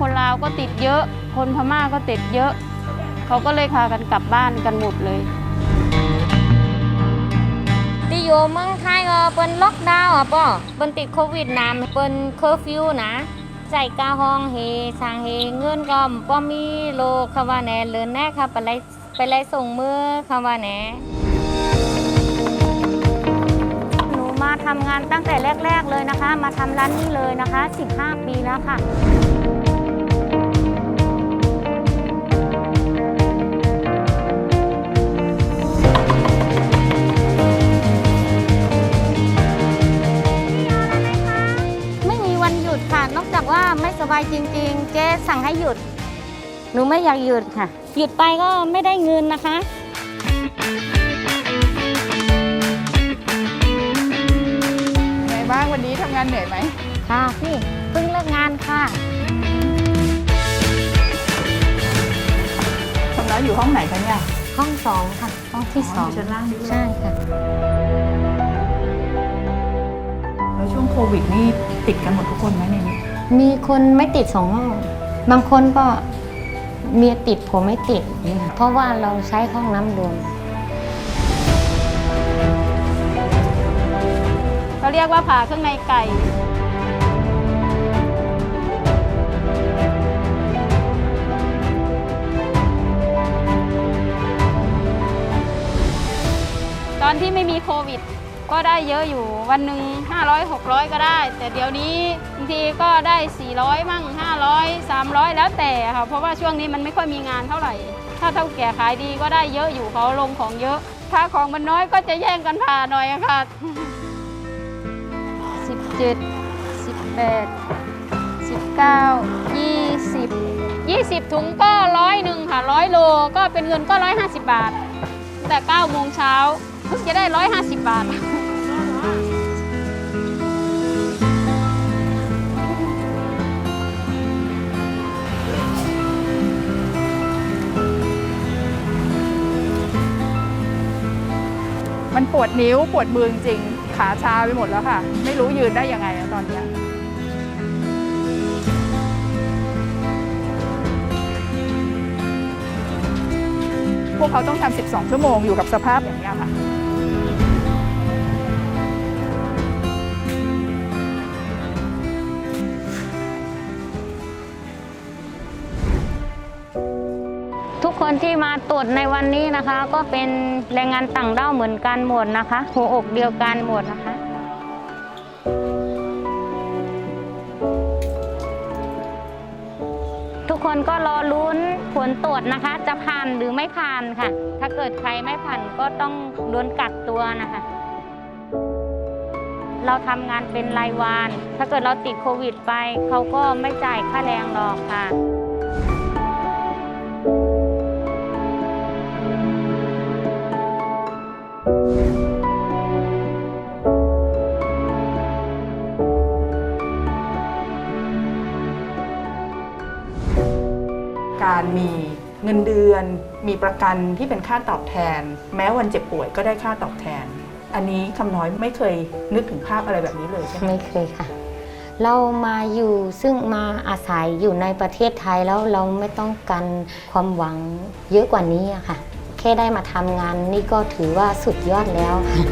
คนลาวก็ติดเยอะ คนพม่าก็ติดเยอะ เขาก็เลยพากันกลับบ้านกันหมดเลยที่อยู่เมืองไทยก็เปิ้นล็อกดาวน์อะป่อเปิ้นติดโควิดนามเปิ้นเคอร์ฟิวนะใส่กาห้องเฮสร้างเฮเงินก็บ่มีโลคำว่าแหน่เลินแน่ค่ะไปไล่ไปไล่ส่งมือคำว่าแหน่หนูมาทำงานตั้งแต่แรก ๆเลยนะคะ มาทำร้านนี้เลยนะคะ 15 ปีแล้วค่ะ ไม่สบายจริง ๆ เจ๊สั่งให้หยุด หนูไม่อยากหยุดค่ะ หยุดไปก็ไม่ได้เงินนะคะ ไงบ้างวันนี้ทำงานเหนื่อยไหม ค่ะพี่เพิ่งเลิกงานค่ะทำร้านอยู่ห้องไหนคะเนี่ย ห้องสองค่ะห้องที่สองยู่ชั้นล่างนี่ด้วยใช่ค่ะ แล้วช่วงโควิดนี่ติดกันหมดทุกคนไหมในนี้ มีคนไม่ติดสองห้อง บางคนก็เมียติดผมไม่ติด เพราะว่าเราใช้ห้องน้ำรวมเขาเรียกว่าผ่าเครื่องในไก่ ตอนที่ไม่มีโควิด ก็ได้เยอะอยู่วันหนึ่ง500 600 ก็ได้ แต่เดี๋ยวนี้บางทีก็ได้ 400 มั่ง 500 300 แล้วแต่ค่ะเพราะว่าช่วงนี้มันไม่ค่อยมีงานเท่าไหร่ ถ้าเท่าแก่ขายดีก็ได้เยอะอยู่เขาลงของเยอะ ถ้าของมันน้อยก็จะแย่งกันผ่าหน่อยค่ะสิบเจ็ดสิบแปดสิบเก้ายี่สิบยี่สิบถุงก็ร้อยหนึ่งค่ะร้อยโลก็เป็นเงินก็ร้อยห้าสิบบาท แต่เก้าโมงเช้าเพิ่งจะได้ร้อยห้าสิบบาท มันปวดนิ้วปวดมือจริง ขาชาไปหมดแล้วค่ะ ไม่รู้ยืนได้ยังไงตอนนี้พวกเขาต้องทำ 12 ชั่วโมงอยู่กับสภาพอย่างนี้ค่ะ ทุกคนที่มาตรวจในวันนี้นะคะ ก็เป็นแรงงานต่างด้าวเหมือนกันหมดนะคะหัวอกเดียวกันหมดนะคะทุกคนก็รอลุ้นผลตรวจนะคะ จะผ่านหรือไม่ผ่านค่ะ ถ้าเกิดใครไม่ผ่านก็ต้องโดนกักตัวนะคะ เราทำงานเป็นรายวัน ถ้าเกิดเราติดโควิดไป เขาก็ไม่จ่ายค่าแรงหรอกค่ะ การมีเงินเดือน มีประกันที่เป็นค่าตอบแทน แม้วันเจ็บป่วยก็ได้ค่าตอบแทน อันนี้คำน้อยไม่เคยนึกถึงภาพอะไรแบบนี้เลยใช่ไหมไม่เคยค่ะ เรามาอยู่ซึ่งมาอาศัยอยู่ในประเทศไทยแล้วเราไม่ต้องการความหวังเยอะกว่านี้อะค่ะ แค่ได้มาทำงานนี่ก็ถือว่าสุดยอดแล้วค่ะ